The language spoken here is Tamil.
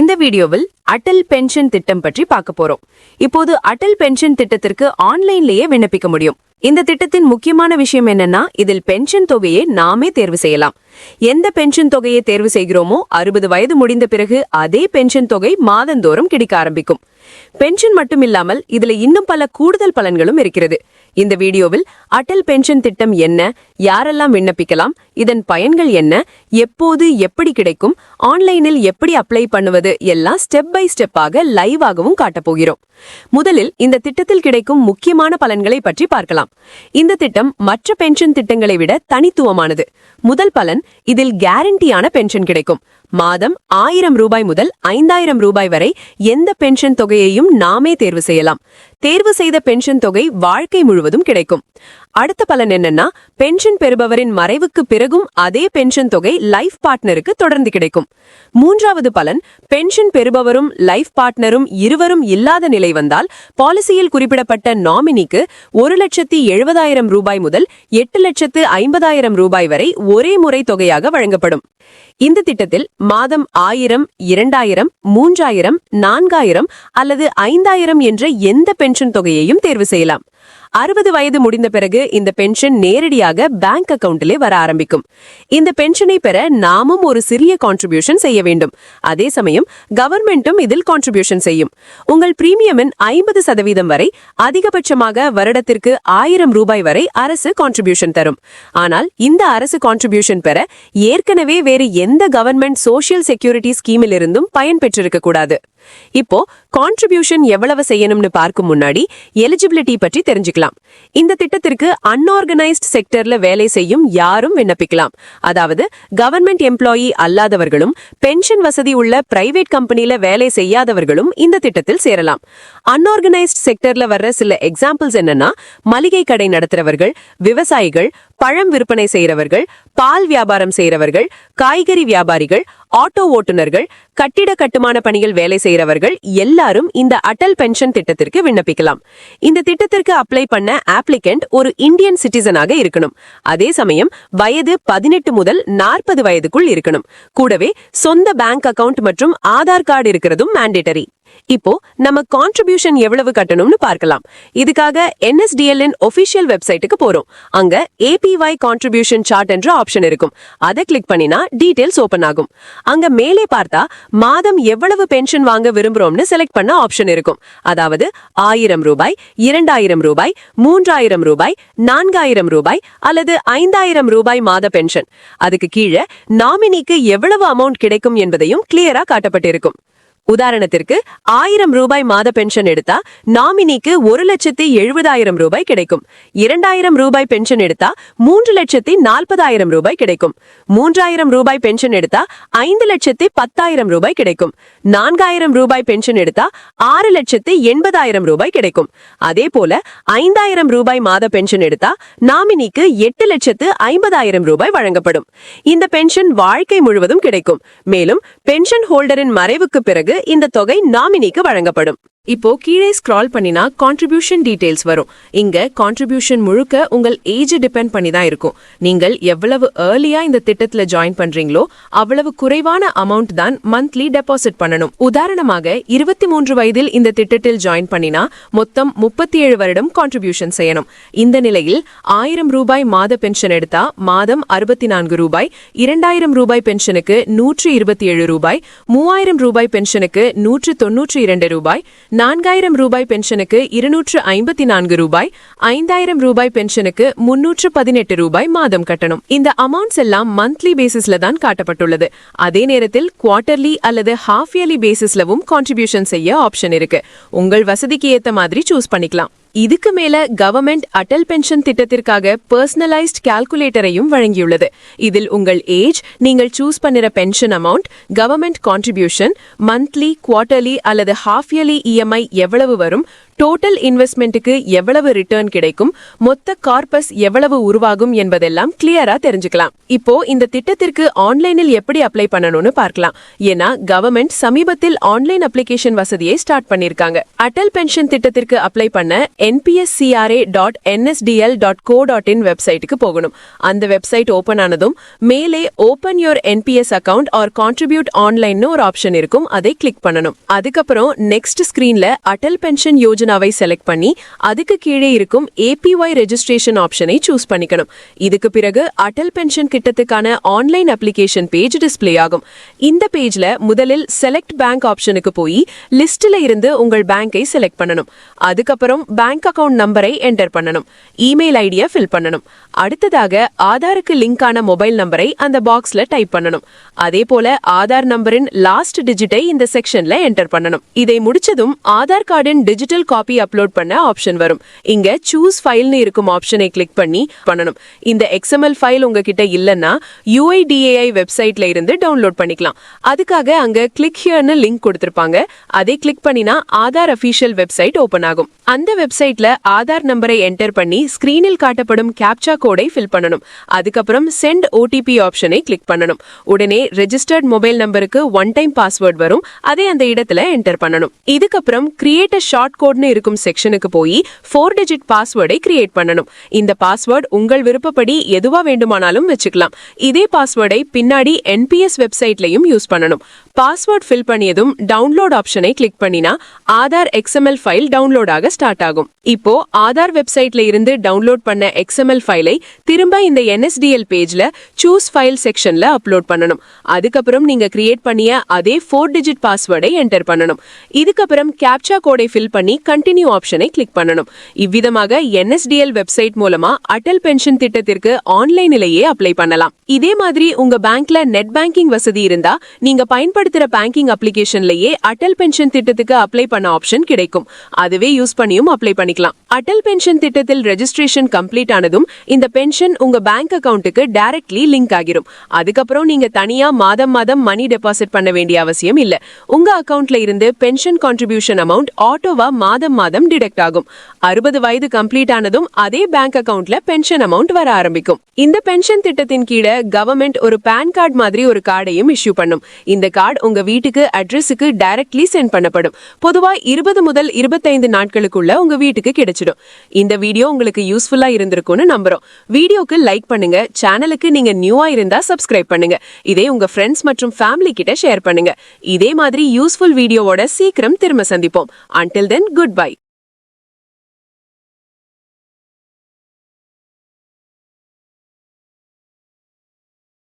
இந்த வீடியோவில் அடல் பென்ஷன் திட்டம் பற்றி பார்க்க போறோம். இப்போது அடல் பென்ஷன் திட்டத்திற்கு ஆன்லைன்லயே விண்ணப்பிக்க முடியும். இந்த திட்டத்தின் முக்கியமான விஷயம் என்னன்னா இதில் பென்ஷன் தொகையை நாமே தேர்வு செய்யலாம். எந்த பென்ஷன் தொகையை தேர்வு செய்கிறோமோ அறுபது வயது முடிந்த பிறகு அதே பென்ஷன் தொகை மாதந்தோறும் கிடைக்க ஆரம்பிக்கும். பென்ஷன் மட்டும் இல்லாமல் இதுல இன்னும் பல கூடுதல் பலன்களும் இருக்கிறது. இந்த வீடியோவில் அடல் பென்ஷன் திட்டம் என்ன யாரெல்லாம் விண்ணப்பிக்கலாம் இதன் பயன்கள் என்ன? எப்போது எப்படி கிடைக்கும்? ஆன்லைனில் எப்படி அப்ளை பண்ணுவது? எல்லாம் ஸ்டெப் பை ஸ்டெப்பாக லைவாகவும் காட்டப்போகிறோம் முதலில் இந்த திட்டத்தில் கிடைக்கும் முக்கியமான பலன்களை பற்றி பார்க்கலாம். இந்த திட்டம் மற்ற பென்ஷன் திட்டங்களை விட தனித்துவமானது. முதல் பலன் இதில் கேரண்டியான பென்ஷன் கிடைக்கும். மாதம் ஆயிரம் ரூபாய் முதல் ஐந்தாயிரம் ரூபாய் வரை எந்த பென்ஷன் தொகையையும் நாமே தேர்வு செய்யலாம். தேர்வு செய்த பென்ஷன் தொகை வாழ்க்கை முழுவதும் கிடைக்கும். அடுத்த பலன் என்னன்னா பென்ஷன் பெறுபவரின் மறைவுக்கு பிறகும் அதே பென்ஷன் தொகை லைஃப் பார்ட்னருக்கு தொடர்ந்து கிடைக்கும். மூன்றாவது பலன் பென்ஷன் பெறுபவரும் லைஃப் பார்ட்னரும் இருவரும் இல்லாத நிலை வந்தால் பாலிசியில் குறிப்பிடப்பட்ட நாமினிக்கு ஒரு லட்சத்தி எழுபதாயிரம் ரூபாய் முதல் எட்டு லட்சத்து ஐம்பதாயிரம் ரூபாய் வரை ஒரே முறை தொகையாக வழங்கப்படும். இந்த திட்டத்தில் மாதம் ஆயிரம் இரண்டாயிரம் மூன்றாயிரம் நான்காயிரம் அல்லது ஐந்தாயிரம் என்ற எந்த பென்ஷன் தொகையையும் தேர்வு செய்யலாம். அறுபது வயது முடிந்த பிறகு இந்த பென்ஷன் நேரடியாக பேங்க் அக்கவுண்டிலே வர ஆரம்பிக்கும். இந்த பென்ஷனை பெற நாமும் ஒரு சிறிய கான்ட்ரிபியூஷன் செய்ய வேண்டும். அதே சமயம் கவர்மெண்ட்டும் இதில் கான்ட்ரிபியூஷன் செய்யும். உங்கள் பிரீமியமின் ஐம்பது சதவீதம் வரை அதிகபட்சமாக வருடத்திற்கு ஆயிரம் ரூபாய் வரை அரசு கான்ட்ரிபியூஷன் தரும். ஆனால் இந்த அரசு கான்ட்ரிபியூஷன் பெற ஏற்கனவே வேறு எந்த கவர்மெண்ட் சோஷியல் செக்யூரிட்டி ஸ்கீமில் இருந்தும் பயன் கூடாது இப்போ கான்ட்ரிபியூஷன் எவ்வளவு செய்யணும்னு பார்க்கும் முன்னாடி எலிஜிபிலிட்டி பற்றி தெரிஞ்சுக்கலாம். இந்த திட்டத்திற்கு அன்ஆர்கனைஸ்ட் செக்டர்ல வேலை செய்யும் யாரும் விண்ணப்பிக்கலாம். அதாவது கவர்மெண்ட் எம்ப்ளாயி அல்லாதவர்களும் பென்ஷன் வசதி உள்ள பிரைவேட் கம்பெனில வேலை செய்யாதவர்களும் இந்த திட்டத்தில் சேரலாம். அன்ஆர்கனைஸ்ட் செக்டர்ல வர்ற சில எக்ஸாம்பிள்ஸ் என்னன்னா மளிகை கடை நடத்துறவர்கள் விவசாயிகள் பழம் விற்பனை செய்கிறவர்கள் பால் வியாபாரம் செய்யறவர்கள் காய்கறி வியாபாரிகள் ஆட்டோ ஓட்டுநர்கள் கட்டிட கட்டுமான பணிகள் வேலை செய்யறவர்கள் எல்லாரும் இந்த அடல் பென்ஷன் திட்டத்திற்கு விண்ணப்பிக்கலாம். இந்த திட்டத்திற்கு அப்ளை பண்ண ஆப்ளிகண்ட் ஒரு இந்தியன் சிட்டிசனாக இருக்கணும். அதே சமயம் வயது பதினெட்டு முதல் நாற்பது வயதுக்குள் இருக்கணும். கூடவே சொந்த பேங்க் அக்கவுண்ட் மற்றும் ஆதார் கார்டு இருக்கிறதும் மேண்டேட்டரி இப்போ நம்ம கான்ட்ரிபியூஷன் எவ்வளவு கட்டணும்னு பார்க்கலாம். இதுக்காக என்எஸ்டிஎல்இன் ஒபிஷியல் வெப்சைட்டுக்கு போறோம். அங்க ஏபிஒய் கான்ட்ரிபியூஷன் சார்ட் என்ற ஆப்ஷன் இருக்கும். அதை கிளிக் பண்ணினா டீடைல்ஸ் ஓபன் ஆகும். அங்க மேலே பார்த்தா மாதம் எவ்வளவு பென்ஷன் வாங்க விரும்புறோம்னு செலக்ட் பண்ண ஆப்ஷன் இருக்கும். அதாவது ஆயிரம் ரூபாய் இரண்டாயிரம் ரூபாய் மூன்றாயிரம் ரூபாய் நான்காயிரம் ரூபாய் அல்லது ஐந்தாயிரம் ரூபாய் மாத பென்ஷன் அதுக்கு கீழே நாமினிக்கு எவ்வளவு அமௌண்ட் கிடைக்கும் என்பதையும் கிளியரா காட்டப்பட்டிருக்கும். உதாரணத்திற்கு ஆயிரம் ரூபாய் மாத பென்ஷன் எடுத்தா நாமினிக்கு ஒரு லட்சத்தி எழுபதாயிரம் ரூபாய் கிடைக்கும். இரண்டாயிரம் ரூபாய் பென்ஷன் எடுத்தா மூன்று லட்சத்தி நாற்பதாயிரம் ரூபாய் கிடைக்கும். மூன்றாயிரம் ரூபாய் பென்ஷன் எடுத்தா ஐந்து லட்சத்தி பத்தாயிரம் ரூபாய் கிடைக்கும். நான்காயிரம் ரூபாய் பென்ஷன் எடுத்தா ஆறு லட்சத்தி எண்பதாயிரம் ரூபாய் கிடைக்கும். அதே போல ஐந்தாயிரம் ரூபாய் மாத பென்ஷன் எடுத்தா நாமினிக்கு எட்டு லட்சத்து ஐம்பதாயிரம் ரூபாய் வழங்கப்படும். இந்த பென்ஷன் வாழ்க்கை முழுவதும் கிடைக்கும். மேலும் பென்ஷன் ஹோல்டரின் மறைவுக்கு பிறகு இந்த தொகை நாமினிக்கு வழங்கப்படும். இப்போ கீழே ஸ்க்ரால் பண்ணினா கான்ட்ரிபியூஷன் டீடைல்ஸ் வரும். இங்க கான்ட்ரிபியூஷன் முழுக்க உங்கள் ஏஜ் டிபெண்ட் பண்ணி தான் இருக்கும். நீங்கள் எவ்வளவு ஏர்லியா இந்த திட்டத்துல ஜாயின் பண்றீங்களோ அவ்வளவு குறைவான அமௌண்ட் தான் மந்த்லி டெபாசிட் பண்ணணும். உதாரணமாக இருபத்தி மூன்று வயதில் இந்த திட்டத்தில் ஜாயின் பண்ணினா மொத்தம் முப்பத்தி ஏழு வருடம் கான்ட்ரிபியூஷன் செய்யணும். இந்த நிலையில் ஆயிரம் ரூபாய் மாத பென்ஷன் எடுத்தா மாதம் அறுபத்தி நான்கு ரூபாய் இரண்டாயிரம் ரூபாய் பென்ஷனுக்கு நூற்று இருபத்தி ஏழு ரூபாய் மூவாயிரம் ரூபாய் பென்ஷனுக்கு நூற்று தொன்னூற்றி இரண்டு ரூபாய் நான்காயிரம் ரூபாய் பென்ஷனுக்கு இருநூற்று ஐம்பத்தி நான்கு ரூபாய் ஐந்தாயிரம் ரூபாய் பென்ஷனுக்கு முன்னூற்று பதினெட்டு ரூபாய் மாதம் கட்டணும். இந்த அமௌண்ட்ஸ் எல்லாம் மந்த்லி பேசிஸ்ல தான் காட்டப்பட்டுள்ளது. அதே நேரத்தில் குவார்டர்லி அல்லது ஹாஃப் இயர்லி பேசிஸ்லவும் கான்ட்ரிபியூஷன் செய்ய ஆப்ஷன் இருக்கு. உங்கள் வசதிக்கு ஏத்த மாதிரி சூஸ் பண்ணிக்கலாம். இதுக்கு மேல கவர்மெண்ட் அடல் பென்ஷன் திட்டத்திற்காக பர்சனலைஸ்ட் கால்குலேட்டரையும் வழங்கியுள்ளது. இதில் உங்கள் ஏஜ் நீங்கள் சூஸ் பண்ணுற pension amount government contribution monthly quarterly அல்லது ஹாஃப் இயர்லி இஎம்ஐ எவ்வளவு வரும் டோட்டல் இன்வெஸ்ட்மெண்ட்டுக்கு எவ்வளவு ரிட்டர்ன் கிடைக்கும்? மொத்த கார்பஸ் எவ்வளவு உருவாகும் என்பதெல்லாம் கிளியரா தெரிஞ்சுக்கலாம். இப்போ இந்த திட்டத்திற்கு ஆன்லைனில் எப்படி அப்ளை பண்ணணும்னு பார்க்கலாம். ஏன்னா கவர்மெண்ட் சமீபத்தில் ஆன்லைன் அப்ளிகேஷன் வசதியை ஸ்டார்ட் பண்ணிருக்காங்க அடல் பென்ஷன் திட்டத்திற்கு அப்ளை பண்ண NPSCRA dot NSDL dot co dot in வெப்சைட்டுக்கு போகணும். அந்த வெப்சைட் ஓபன் ஆனதும் மேலே open your NPS account or contribute ஆன்லைன்னு ஒரு ஆப்ஷன் இருக்கும். அதை கிளிக் பண்ணணும். அதுக்கப்புறம் நெக்ஸ்ட் ஸ்கிரீன்ல அடல் பென்ஷன் யோஜனாவை செலக்ட் பண்ணி அதுக்கு கீழே இருக்கும் ஏபிஒய் ரெஜிஸ்ட்ரேஷன் ஆப்ஷனை சூஸ் பண்ணிக்கணும். இதுக்கு பிறகு அடல் பென்ஷன் கிட்டத்துக்கான ஆன்லைன் அப்ளிகேஷன் பேஜ் டிஸ்பிளே ஆகும். இந்த பேஜ்ல முதலில் செலக்ட் பேங்க் ஆப்ஷனுக்கு போய் லிஸ்ட்ல இருந்து உங்கள் பேங்கை செலக்ட் பண்ணணும். அதுக்கப்புறம் பேங்க் அக்கவுண்ட் நம்பரை என்டர் பண்ணணும். இமெயில் ஐடியை ஃபில் பண்ணணும். அடுத்ததாக ஆதாருக்கு லிங்க் ஆன மொபைல் நம்பரை அந்த பாக்ஸ்ல டைப் பண்ணணும். அதே போல ஆதார் நம்பரின் லாஸ்ட் டிஜிட்டை இந்த செக்ஷன்ல என்டர் பண்ணணும். இதை முடிச்சதும் ஆதார் கார்டின் டிஜிட்டல் காப்பி அப்லோட் பண்ண ஆப்ஷன் வரும். இங்க சூஸ் ஃபைல்னு இருக்கும் ஆப்ஷனை கிளிக் பண்ணி பண்ணணும். இந்த எக்ஸ்எம்எல் ஃபைல் உங்ககிட்ட இல்லைன்னா யூஐடிஏஐ வெப்சைட்ல இருந்து டவுன்லோட் பண்ணிக்கலாம். அதுக்காக அங்க கிளிக் ஹியர்னு லிங்க் கொடுத்துருப்பாங்க. அதை கிளிக் பண்ணினா ஆதார் அபிஷியல் வெப்சைட் ஓபன் ஆகும். அந்த வெப்சைட்ல ஆதார் நம்பரை என்டர் பண்ணி ஸ்கிரீனில் காட்டப்படும் கேப்சா கோடை ஃபில் பண்ணணும். அதுக்கப்புறம் சென்ட் ஓடிபி ஆப்ஷனை கிளிக் பண்ணணும். உடனே ரெஜிஸ்டர்ட் மொபைல் நம்பருக்கு ஒன் டைம் பாஸ்வேர்ட் வரும். அதை அந்த இடத்துல என்டர் பண்ணணும். இதுக்கப்புறம் கிரியேட் அ ஷார்ட் கோட்னு இருக்கும் செக்ஷனுக்கு போய் ஃபோர் டிஜிட் பாஸ்வேர்டை கிரியேட் பண்ணணும். இந்த பாஸ்வேர்டு உங்கள் விருப்பப்படி எதுவா வேண்டுமானாலும் வச்சுக்கலாம். இதே பாஸ்வேர்டை பின்னாடி என்பிஎஸ் வெப்சைட்லயும் யூஸ் பண்ணணும். பாஸ்வேர்ட் ஃபில் பண்ணியதும் டவுன்லோட் ஆப்ஷனை கிளிக் பண்ணினா ஆதார் எக்ஸ்எம்எல் ஃபைல் டவுன்லோட் ஆக ஸ்டார்ட் ஆகும். இப்போ ஆதார் வெப்சைட்ல இருந்து டவுன்லோட் பண்ண எக்ஸ்எம்எல் ஃபைலை திரும்ப இந்த என்எஸ்டிஎல் பேஜ்ல சூஸ் ஃபைல் செக்ஷன்ல அப்லோட் பண்ணணும். அதுக்கப்புறம் நீங்க கிரியேட் பண்ணிய அதே ஃபோர் டிஜிட் பாஸ்வேர்டை என்டர் பண்ணணும். இதுக்கப்புறம் கேப்சா கோடை ஃபில் பண்ணி கண்டினியூ ஆப்ஷனை கிளிக் பண்ணணும். இவ்விதமாக என்எஸ்டிஎல் வெப்சைட் மூலமா அடல் பென்ஷன் திட்டத்திற்கு ஆன்லைனிலேயே அப்ளை பண்ணலாம். இதே மாதிரி உங்க பேங்க்ல நெட் பேங்கிங் வசதி இருந்தா நீங்க பயன்படுத்துற பேங்கிங் அப்ளிகேஷன்லயே அடல் பென்ஷன் திட்டத்துக்கு அப்ளை பண்ண ஆப்ஷன் கிடைக்கும். அதுவே யூஸ் பண்ணியும் அப்ளை பண்ணிக்கலாம். அடல் பென்ஷன் திட்டத்தில் ரெஜிஸ்ட்ரேஷன் கம்ப்ளீட் ஆனதும் இந்த பென்ஷன் உங்க பேங்க் அக்கவுண்ட்டுக்கு டைரக்ட்லி லிங்க் ஆகிரும். அதுக்கப்புறம் நீங்க தனியா மாதம் மாதம் மணி டெபாசிட் பண்ண வேண்டிய அவசியம் இல்ல. உங்க அக்கவுண்ட்ல இருந்து பென்ஷன் கான்ட்ரிபியூஷன் அமௌண்ட் ஆட்டோவா மாதம் மாதம் டிடெக்ட் ஆகும். அறுபது வயது கம்ப்ளீட் ஆனதும் அதே பேங்க் அக்கவுண்ட்ல பென்ஷன் அமௌண்ட் வர ஆரம்பிக்கும். இந்த பென்ஷன் திட்டத்தின் கீழே கவர்மெண்ட் ஒரு பேன் கார்டு மாதிரி ஒரு கார்டையும் இஷ்யூ பண்ணும். இந்த கார்டு உங்க வீட்டுக்கு அட்ரஸுக்கு டைரக்ட்லி சென்ட் பண்ணப்படும். பொதுவா இருபது முதல் இருபத்தைந்து நாட்களுக்குள்ள உங்க வீட்டுக்கு கிடைச்சிடும். இந்த வீடியோ உங்களுக்கு யூஸ்ஃபுல்லா இருந்திருக்கும்னு நம்புறோம். வீடியோக்கு லைக் பண்ணுங்க. சேனலுக்கு நீங்க நியூவா இருந்தா சப்ஸ்கிரைப் பண்ணுங்க. இதே உங்க ஃப்ரெண்ட்ஸ் மற்றும் ஃபேமிலி கிட்ட ஷேர் பண்ணுங்க. இதே மாதிரி யூஸ்ஃபுல் வீடியோவோட சீக்கிரம் திரும்ப சந்திப்போம். Until then good bye